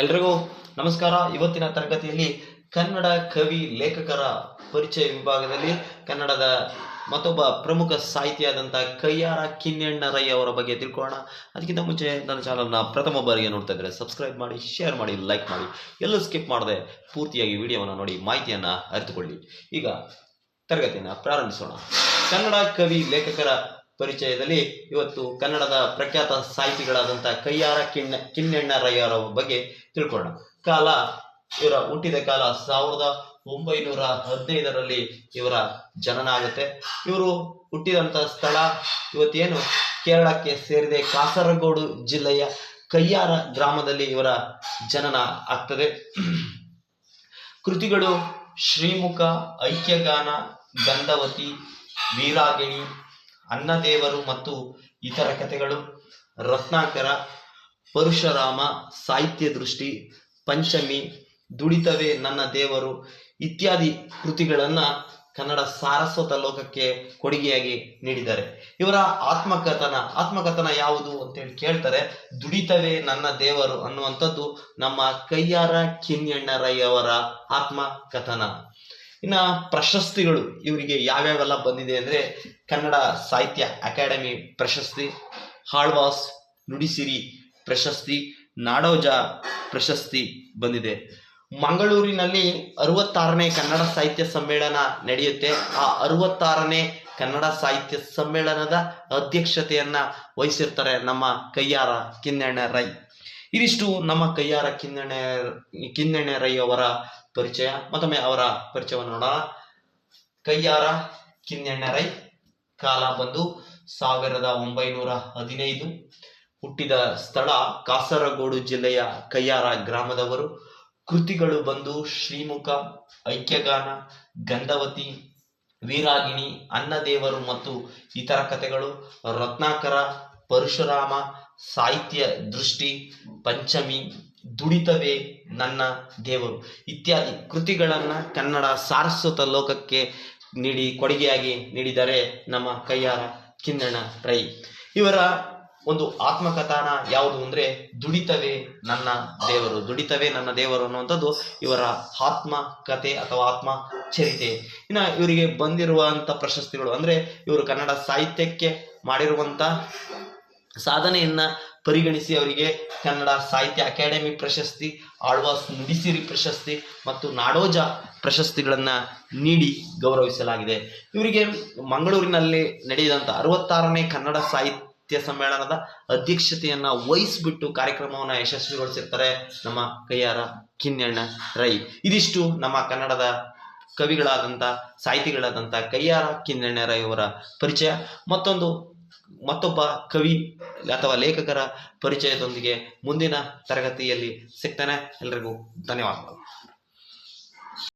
ಎಲ್ರಿಗೂ ನಮಸ್ಕಾರ. ಇವತ್ತಿನ ತರಗತಿಯಲ್ಲಿ ಕನ್ನಡ ಕವಿ ಲೇಖಕರ ಪರಿಚಯ ವಿಭಾಗದಲ್ಲಿ ಕನ್ನಡದ ಮತ್ತೊಬ್ಬ ಪ್ರಮುಖ ಸಾಹಿತಿಯಾದಂಥ ಕಯ್ಯಾರ ಕಿನ್ನೆಣ್ಣರೈ ಅವರ ಬಗ್ಗೆ ತಿಳ್ಕೊಳ್ಳೋಣ. ಅದಕ್ಕಿಂತ ಮುಂಚೆ ನನ್ನ ಚಾನಲ್ನ ಪ್ರಥಮ ಬಾರಿಗೆ ನೋಡ್ತಾ ಇದ್ದರೆ ಸಬ್ಸ್ಕ್ರೈಬ್ ಮಾಡಿ ಶೇರ್ ಮಾಡಿ ಲೈಕ್ ಮಾಡಿ. ಎಲ್ಲೂ ಸ್ಕಿಪ್ ಮಾಡದೆ ಪೂರ್ತಿಯಾಗಿ ವಿಡಿಯೋವನ್ನು ನೋಡಿ, ಮಾಹಿತಿಯನ್ನು ಅರಿತುಕೊಳ್ಳಿ. ಈಗ ತರಗತಿಯನ್ನು ಪ್ರಾರಂಭಿಸೋಣ. ಕನ್ನಡ ಕವಿ ಲೇಖಕರ ಪರಿಚಯದಲ್ಲಿ ಇವತ್ತು ಕನ್ನಡದ ಪ್ರಖ್ಯಾತ ಸಾಹಿತಿಗಳಾದಂಥ ಕೈಯಾರ ಕಿಣ್ಣ ಕಿನ್ನೆಣ್ಣರಯ್ಯರ ಬಗ್ಗೆ ತಿಳ್ಕೊಳ್ಳೋಣ. ಕಾಲ, ಇವರ ಹುಟ್ಟಿದ ಕಾಲ ಸಾವಿರದ ಒಂಬೈನೂರ ಹದಿನೈದರಲ್ಲಿ ಇವರ ಜನನ ಆಗುತ್ತೆ. ಇವರು ಹುಟ್ಟಿದಂಥ ಸ್ಥಳ ಇವತ್ತೇನು? ಕೇರಳಕ್ಕೆ ಸೇರಿದೆ ಕಾಸರಗೋಡು ಜಿಲ್ಲೆಯ ಕೈಯಾರ ಗ್ರಾಮದಲ್ಲಿ ಇವರ ಜನನ ಆಗ್ತದೆ. ಕೃತಿಗಳು ಶ್ರೀಮುಖ, ಐಕ್ಯಗಾನ, ಗಂಧವತಿ, ವೀರಾಗಿಣಿ ಅನ್ನದೇವರು ಮತ್ತು ಇತರ ಕಥೆಗಳು, ರತ್ನಾಕರ, ಪರಶುರಾಮ, ಸಾಹಿತ್ಯ ದೃಷ್ಟಿ, ಪಂಚಮಿ, ದುಡಿತವೇ ನನ್ನ ದೇವರು ಇತ್ಯಾದಿ ಕೃತಿಗಳನ್ನ ಕನ್ನಡ ಸಾರಸ್ವತ ಲೋಕಕ್ಕೆ ಕೊಡುಗೆಯಾಗಿ ನೀಡಿದ್ದಾರೆ. ಇವರ ಆತ್ಮಕಥನ ಆತ್ಮಕಥನ ಯಾವುದು ಅಂತೇಳಿ ಕೇಳ್ತಾರೆ, ದುಡಿತವೇ ನನ್ನ ದೇವರು ಅನ್ನುವಂಥದ್ದು ನಮ್ಮ ಕೈಯಾರ ಕಿನ್ಯಣ್ಣರಯ್ಯವರ ಆತ್ಮಕಥನ. ಇನ್ನ ಪ್ರಶಸ್ತಿಗಳು ಇವರಿಗೆ ಯಾವ್ಯಾವೆಲ್ಲ ಬಂದಿದೆ ಅಂದ್ರೆ ಕನ್ನಡ ಸಾಹಿತ್ಯ ಅಕಾಡೆಮಿ ಪ್ರಶಸ್ತಿ, ಹಾಳ್ವಾಸ್, ನುಡಿಸಿರಿ ಪ್ರಶಸ್ತಿ, ನಾಡೋಜ ಪ್ರಶಸ್ತಿ ಬಂದಿದೆ. ಮಂಗಳೂರಿನಲ್ಲಿ ಅರವತ್ತಾರನೇ ಕನ್ನಡ ಸಾಹಿತ್ಯ ಸಮ್ಮೇಳನ ನಡೆಯುತ್ತೆ. ಆ ಅರವತ್ತಾರನೇ ಕನ್ನಡ ಸಾಹಿತ್ಯ ಸಮ್ಮೇಳನದ ಅಧ್ಯಕ್ಷತೆಯನ್ನ ವಹಿಸಿರ್ತಾರೆ ನಮ್ಮ ಕೈಯಾರ ಕಿನ್ನಣ್ಣ ರೈ. ಇದಿಷ್ಟು ನಮ್ಮ ಕೈಯಾರ ಕಿನ್ನಣೆ ಕಿನ್ನಣೆ ರೈ ಅವರ ಪರಿಚಯ. ಮತ್ತೊಮ್ಮೆ ಅವರ ಪರಿಚಯವನ್ನು ನೋಡೋಣ. ಕೈಯಾರ ಕಿನ್ನಣ್ಣ ರೈ, ಕಾಲ ಬಂದು ಸಾವಿರದ ಒಂಬೈನೂರ ಹದಿನೈದು. ಹುಟ್ಟಿದ ಸ್ಥಳ ಕಾಸರಗೋಡು ಜಿಲ್ಲೆಯ ಕೈಯಾರ ಗ್ರಾಮದವರು. ಕೃತಿಗಳು ಬಂದು ಶ್ರೀಮುಖ, ಐಕ್ಯಗಾನ, ಗಂಧವತಿ, ವೀರಾಗಿಣಿ, ಅನ್ನದೇವರು ಮತ್ತು ಇತರ ಕಥೆಗಳು. ರತ್ನಾಕರ, ಪರಶುರಾಮ ಸಾಹಿತ್ಯ ದೃಷ್ಟಿ, ಪಂಚಮಿ, ದುಡಿತವೇ ನನ್ನ ದೇವರು. ಇತ್ಯಾದಿ ಕೃತಿಗಳನ್ನ ಕನ್ನಡ ಸಾರಸ್ವತ ಲೋಕಕ್ಕೆ ನೀಡಿ, ಕೊಡುಗೆಯಾಗಿ ನೀಡಿದರೆ ನಮ್ಮ ಕೈಯಾರ ಕಿನ್ನಣ ರೈ. ಇವರ ಒಂದು ಆತ್ಮಕಥಾನ ಯಾವುದು ಅಂದ್ರೆ, ದುಡಿತವೇ ನನ್ನ ದೇವರು, ದುಡಿತವೇ ನನ್ನ ದೇವರು ಅನ್ನುವಂಥದ್ದು ಇವರ ಆತ್ಮ ಕತೆ ಅಥವಾ ಆತ್ಮ ಚರಿತೆ. ಇನ್ನು ಇವರಿಗೆ ಬಂದಿರುವಂತ ಪ್ರಶಸ್ತಿಗಳು ಅಂದ್ರೆ, ಇವರು ಕನ್ನಡ ಸಾಹಿತ್ಯಕ್ಕೆ ಮಾಡಿರುವಂತ ಸಾಧನೆಯನ್ನ ಪರಿಗಣಿಸಿ ಅವರಿಗೆ ಕನ್ನಡ ಸಾಹಿತ್ಯ ಅಕಾಡೆಮಿ ಪ್ರಶಸ್ತಿ, ಆಳ್ವಾಸ್ ನುಡಿಸಿರಿ ಪ್ರಶಸ್ತಿ ಮತ್ತು ನಾಡೋಜ ಪ್ರಶಸ್ತಿಗಳನ್ನ ನೀಡಿ ಗೌರವಿಸಲಾಗಿದೆ. ಇವರಿಗೆ ಮಂಗಳೂರಿನಲ್ಲಿ ನಡೆಯದಂತ ಅರವತ್ತಾರನೇ ಕನ್ನಡ ಸಾಹಿತ್ಯ ಸಮ್ಮೇಳನದ ಅಧ್ಯಕ್ಷತೆಯನ್ನ ವಹಿಸ್ಬಿಟ್ಟು ಕಾರ್ಯಕ್ರಮವನ್ನು ಯಶಸ್ವಿಗೊಳಿಸಿರ್ತಾರೆ ನಮ್ಮ ಕೈಯಾರ ಕಿನ್ನಣ್ಣ ರೈ. ಇದಿಷ್ಟು ನಮ್ಮ ಕನ್ನಡದ ಕವಿಗಳಾದಂಥ ಸಾಹಿತಿಗಳಾದಂಥ ಕೈಯಾರ ಕಿನ್ನಣ್ಣ ರೈ ಅವರ ಪರಿಚಯ. ಮತ್ತೊಂದು ಮತ್ತೊಬ್ಬ ಕವಿ ಅಥವಾ ಲೇಖಕರ ಪರಿಚಯದೊಂದಿಗೆ ಮುಂದಿನ ತರಗತಿಯಲ್ಲಿ ಸಿಗ್ತಾನೆ. ಎಲ್ರಿಗೂ ಧನ್ಯವಾದಗಳು.